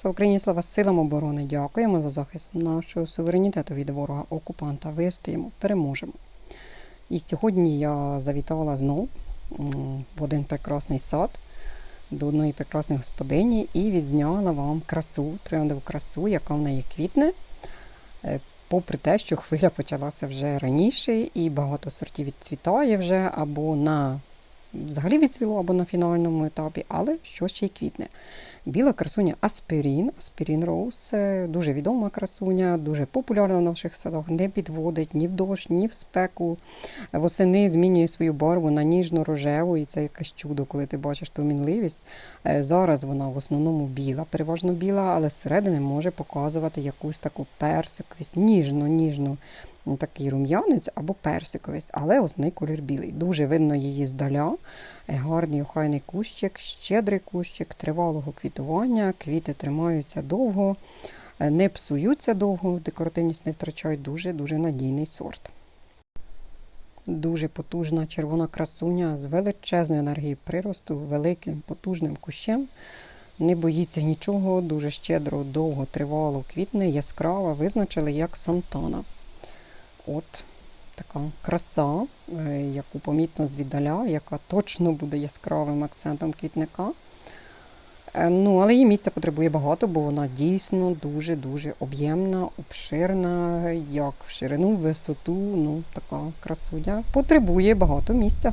Слава Україні, слава силам оборони! Дякуємо за захист нашого суверенітету від ворога окупанта. Вистоїмо, переможемо. І сьогодні я завітала знов в один прекрасний сад до одної прекрасної господині і відзняла вам красу, трояндову красу, яка в неї квітне. Е, Попри те, що хвиля почалася вже раніше, і багато сортів відцвітає вже або на взагалі відцвіло, або на фінальному етапі, але що ще й квітне. Біла красуня Аспірін. Аспірін Роуз дуже відома красуня, дуже популярна в наших садах, не підводить ні в дощ, ні в спеку. Восени змінює свою барву на ніжно-рожеву, і це якесь чудо, коли ти бачиш ту мінливість. Е, Зараз вона в основному біла, переважно біла, але зсередини може показувати якусь таку персиковість, ніжну, ніжну такий рум'янець або персиковість, але основний колір білий. Дуже видно її здаля. Е, Гарний охайний кущик, щедрий кущик, тривалого квітування. Квіти тримаються довго, е, не псуються довго, декоративність не втрачають. Дуже-дуже надійний сорт. Дуже потужна червона красуня з величезною енергією приросту, великим потужним кущем. Не боїться нічого, дуже щедро, довго, тривало квітне, яскрава, визначили як Сантана. От така краса, е, яку помітно звіддаля, яка точно буде яскравим акцентом квітника. Е, Ну, але її місця потребує багато, бо вона дійсно дуже-дуже об'ємна, обширна, як в ширину, в висоту. Ну, така красуня. Потребує багато місця.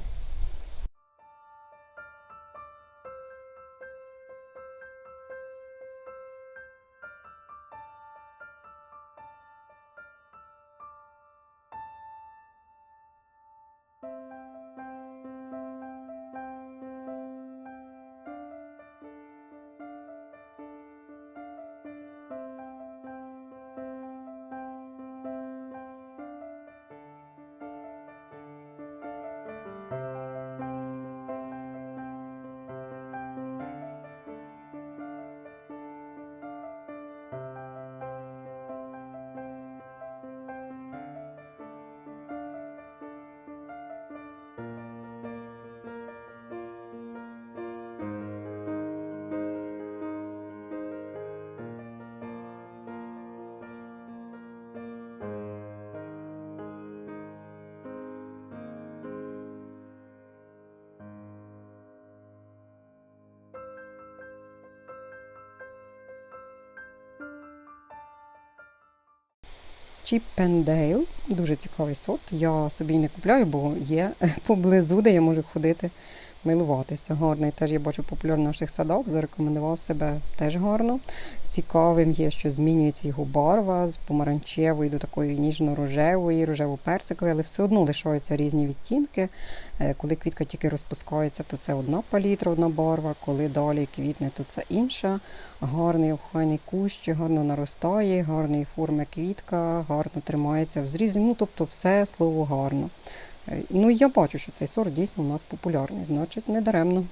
Чіппендейл, дуже цікавий сорт. Я собі не купляю, бо є поблизу, де я можу ходити, милуватися. Гарний теж я бачу популярний в наших садах, зарекомендував себе теж гарно. Цікавим є, що змінюється його барва з помаранчевої до такої ніжно-рожевої, рожево-персикової, але все одно лишаються різні відтінки. Е, Коли квітка тільки розпускається, то це одна палітра, одна барва. Коли далі квітне, то це інша. Гарний охайний кущ, гарно наростає, гарної форми квітка, гарно тримається в зрізі. Ну, тобто все слово гарно. Е, Ну, я бачу, що цей сорт дійсно у нас популярний, значить, не даремно.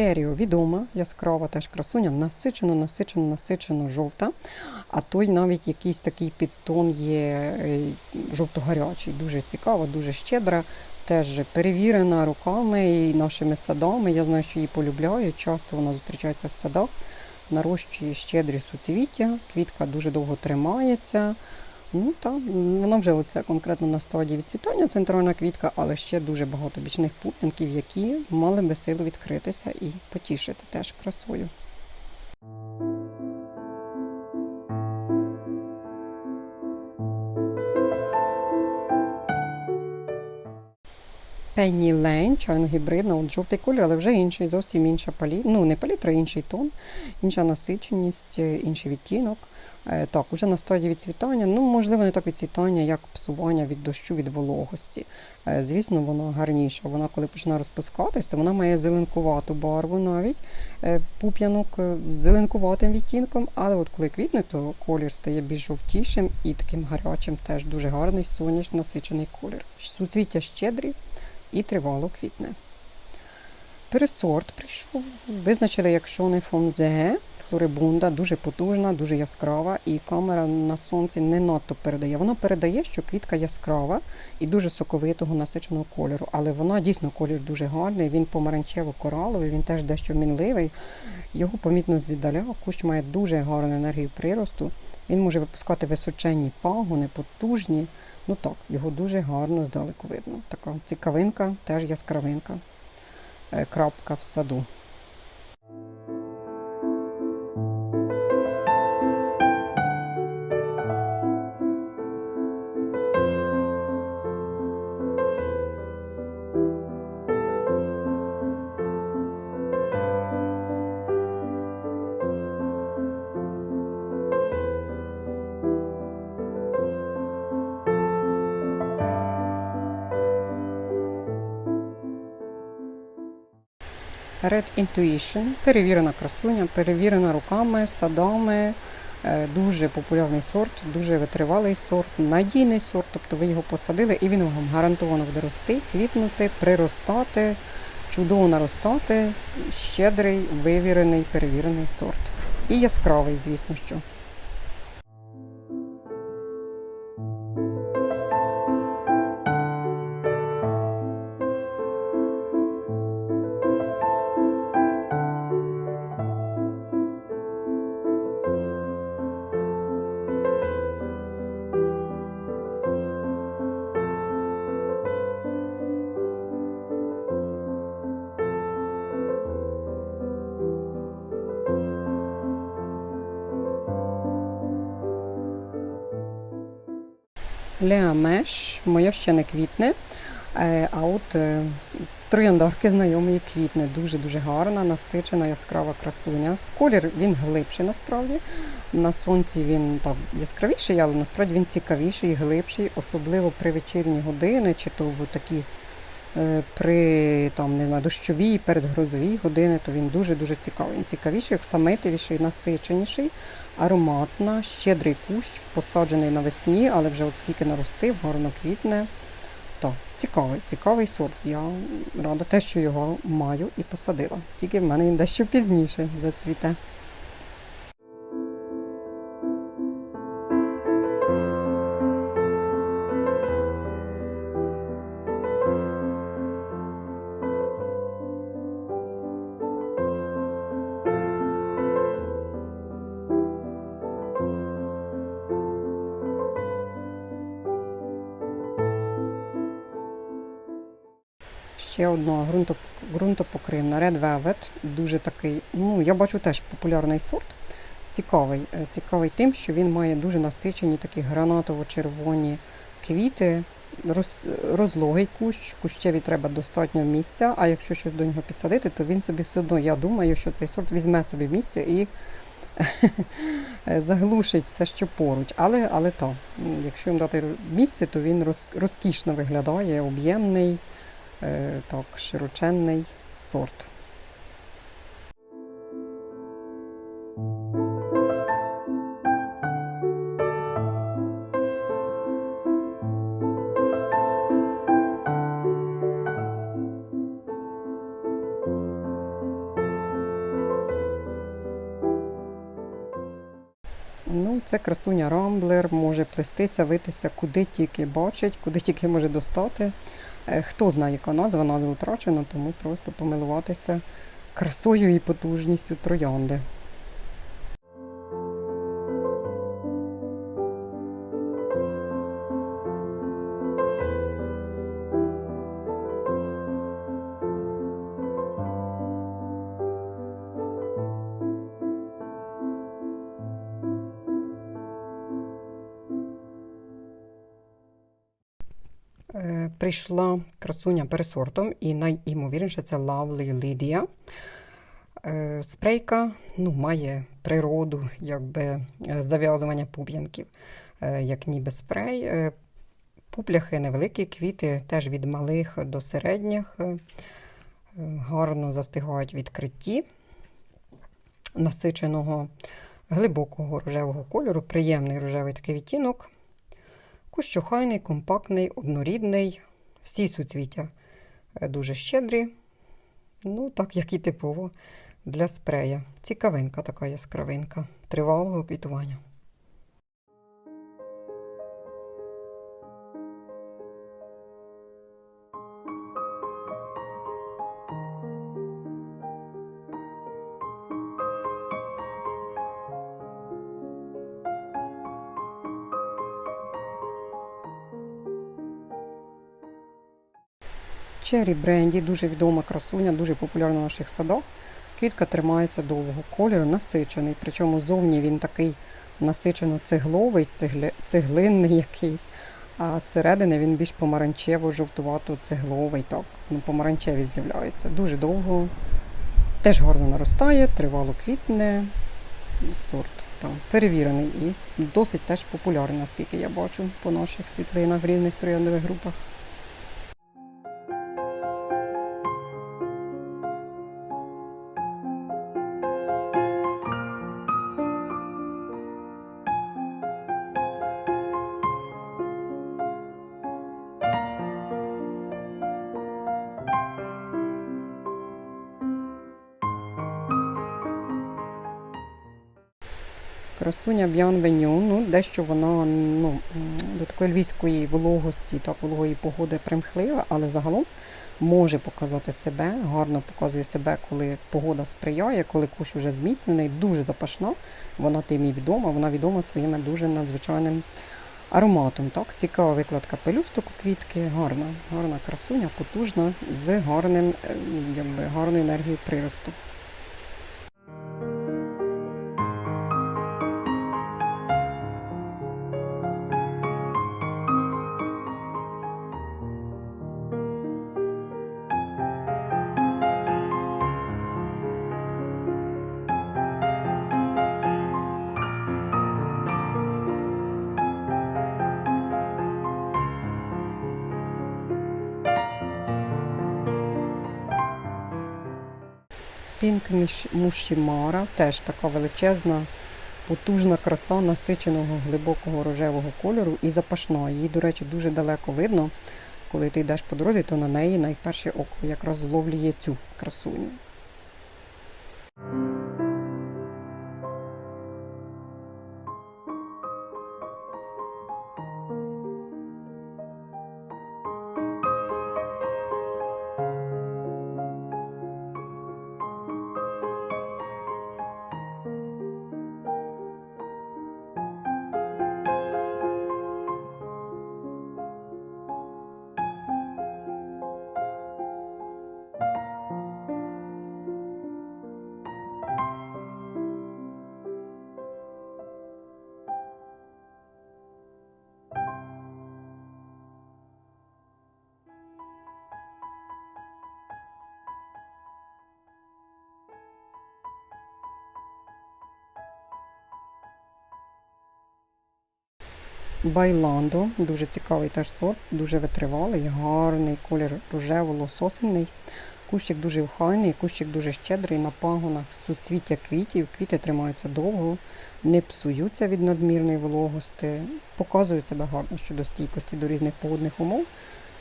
Керіо відома, яскрава теж красуня, насичено, насичено, насичено жовта. А той навіть якийсь такий підтон є е, жовто-гарячий. Дуже цікава, дуже щедра, теж перевірена руками і нашими садами. Я знаю, що її полюбляють. Часто вона зустрічається в садах, нарощує щедрі суцвіття, квітка дуже довго тримається. Ну так, вона вже оце конкретно на стадії відцвітання центральна квітка, але ще дуже багато бічних путинків, які мали би силу відкритися і потішити теж красою. Пенні Лейн, чайно гібридна, от жовтий колір, але вже інший, зовсім інша палітра. Ну, не палітра, інший тон, інша насиченість, інший відтінок. Е, Так, уже на стадії відцвітання, ну, можливо, не так відцвітання, як псування від дощу, від вологості. Е, Звісно, вона гарніша. Вона, коли починає розпускатись, то вона має зеленкувату барву навіть е, пуп'янок з зеленкуватим відтінком. Але от коли квітне, то колір стає більш жовтішим і таким гарячим, теж дуже гарний сонячно насичений колір. Суцвіття щедрі і тривало квітне. Пересорт прийшов. Визначили, якщо не фонзе, флорибунда дуже потужна, дуже яскрава, і камера на сонці не надто передає. Вона передає, що квітка яскрава і дуже соковитого насиченого кольору. Але вона дійсно колір дуже гарний. Він помаранчево-кораловий, він теж дещо мінливий. Його помітно звіддаля. Кущ має дуже гарну енергію приросту. Він може випускати височенні пагони, потужні. Ну так, його дуже гарно здалеку видно. Така цікавинка, теж яскравинка. Е, Крапка в саду. Red Intuition, перевірена красуня, перевірена руками, садами. Е, Дуже популярний сорт, дуже витривалий сорт, надійний сорт. Тобто ви його посадили і він вам гарантовано буде рости, квітнути, приростати, чудово наростати. Щедрий, вивірений, перевірений сорт. І яскравий, звісно що. Леа Меш, моя ще не квітне. Е, А от е, трояндарки знайомої квітне. Дуже-дуже гарна, насичена, яскрава красуня. Колір він глибший насправді. На сонці він так яскравіший, але насправді він цікавіший, глибший, особливо при вечірні години, чи то в такі при там, не знаю, дощовій, передгрозовій години, то він дуже-дуже цікавий. Він цікавіший, оксамитовіший, насиченіший, ароматна, щедрий кущ, посаджений навесні, але вже от скільки наростив, гарно квітне. Так, цікавий, цікавий сорт. Я рада те, що його маю і посадила. Тільки в мене він дещо пізніше зацвіте. Ґрунтопокривна Red Velvet. Дуже такий, ну я бачу теж популярний сорт. Цікавий. Е, Цікавий тим, що він має дуже насичені такі гранатово-червоні квіти, роз, розлогий кущ, кущеві треба достатньо місця, а якщо щось до нього підсадити, то він собі все одно, я думаю, що цей сорт візьме собі місце і заглушить все, що поруч. Але, але м, якщо йому дати місце, то він роз, розкішно виглядає, об'ємний, е, так, широченний сорт. Ну, це красуня рамблер, може плестися, витися, куди тільки бачить, куди тільки може достати. Е, Хто знає, яка назва, назва втрачена, тому просто помилуватися красою і потужністю троянди. Прийшла красуня пересортом, і найімовірніше це Lovely Lydia. Е, Спрейка ну, має природу якби, е, зав'язування пуп'янків, е, як ніби спрей. Пупляхи невеликі, квіти теж від малих до середніх, гарно застигають відкритті насиченого глибокого рожевого кольору, приємний рожевий такий відтінок. Кущ охайний, компактний, однорідний, всі суцвіття е, дуже щедрі. Ну, так як і типово для спрея. Цікавинка така яскравинка тривалого квітування. Черрі бренді дуже відома красуня, дуже популярна в наших садах. Квітка тримається довго, колір насичений, причому зовні він такий насичено цегловий, цегли, цеглинний якийсь, а зсередини він більш помаранчево-жовтувато цегловий, так, ну, помаранчеві з'являється. Дуже довго, теж гарно наростає, тривало квітне, сорт там перевірений і досить теж популярний, наскільки я бачу по наших світлинах в різних трояндових групах. Красуня Б'ян-Веню, ну, дещо вона ну, до такої львівської вологості та вологої погоди примхлива, але загалом може показати себе, гарно показує себе, коли погода сприяє, коли кущ вже зміцнений, дуже запашна. Вона тим і відома, вона відома своїм дуже надзвичайним ароматом. Так? Цікава викладка пелюсток у квітки, гарна, гарна красуня, потужна, з гарним, е, якби, гарною енергією приросту. Пінк Мушімара, теж така величезна, потужна краса насиченого глибокого рожевого кольору і запашна. Її, до речі, дуже далеко видно. Коли ти йдеш по дорозі, то на неї найперше око якраз зловлює цю красуню. Байландо, дуже цікавий теж сорт, дуже витривалий, гарний колір рожево-лососельний. Кущик дуже охайний, кущик дуже щедрий на пагонах, суцвіття квітів, квіти тримаються довго, не псуються від надмірної вологості, показують себе гарно щодо стійкості до різних погодних умов.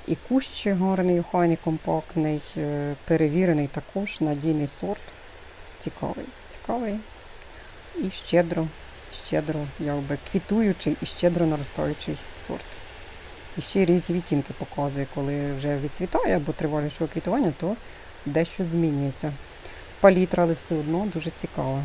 І кущ гарний, охайний, компактний, е, перевірений також, надійний сорт. Цікавий, цікавий і щедро щедро, якби квітуючий і щедро наростаючий сорт. І ще й різні відтінки показує, коли вже відцвітає або тривалішого квітування, то дещо змінюється. Палітра, але все одно дуже цікава.